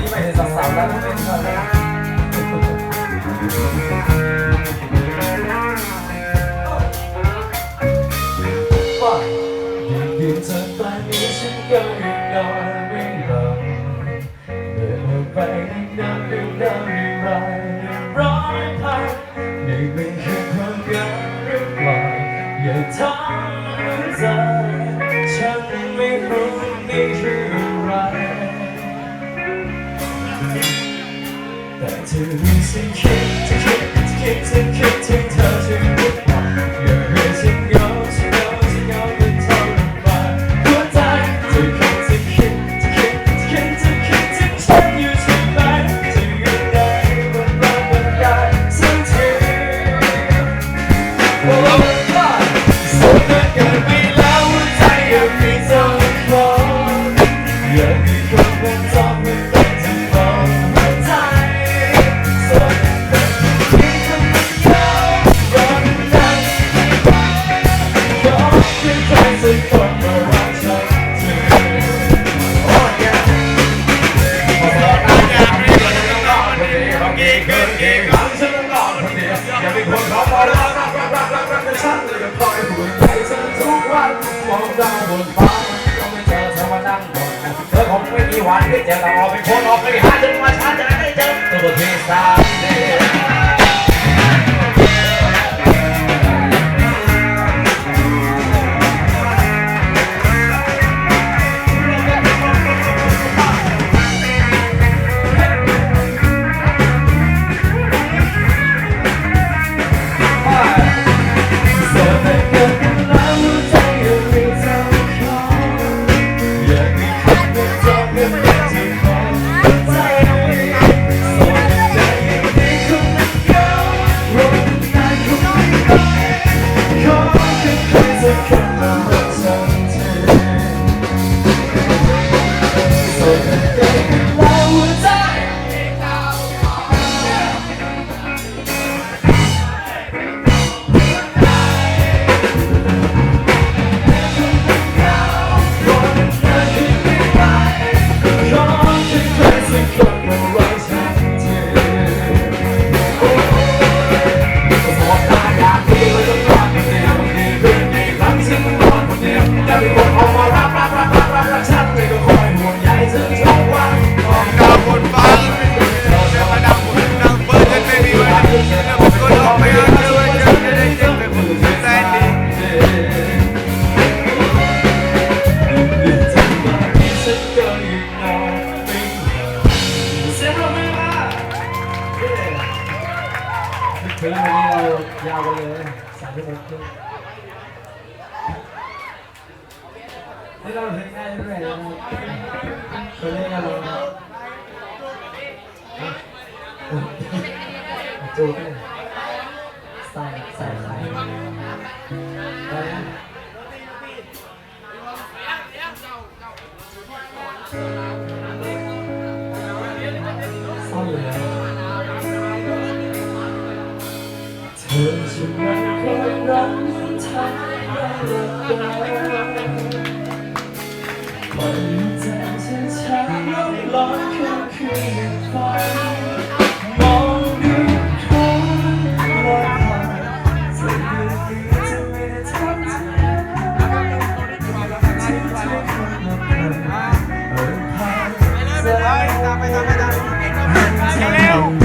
นี่ไม่เห็นสาวๆแล้วไม่เป็นอะไรว่ายืนเธอไปนี้ฉันก็ยังนอนไม่หลับเดินไปในน้ำดูน้ำไม่ไรร้อยพันนี่ไม่ใช่คว แต่เธอรู้ ดาวบนฟ้าก็ไม่เจอเธอมานั่งบนเธอคงไม่มีวันได้เจอเราออกเป็นคนออกไปหาจนมาช้าจะได้เจอตัวที่สามเดียว ถึงวันนี้เรายาวไปเลยสามชั่วโมงครึ่งนี่เราถึงได้เรื่อยๆนะครับคนนี้ก็เราจูบใส่ใส่ใส่ได้น อจะไม่เคยรักทำให้เราปล่อยใจฉันช้าลอยเข้าคืนฟ้ามองดูครั้งละครจะยืนดีจะไม่ได้ทำใจที่เธอคนละคนเออพาใจตามไปตามไปตามไปเร็ว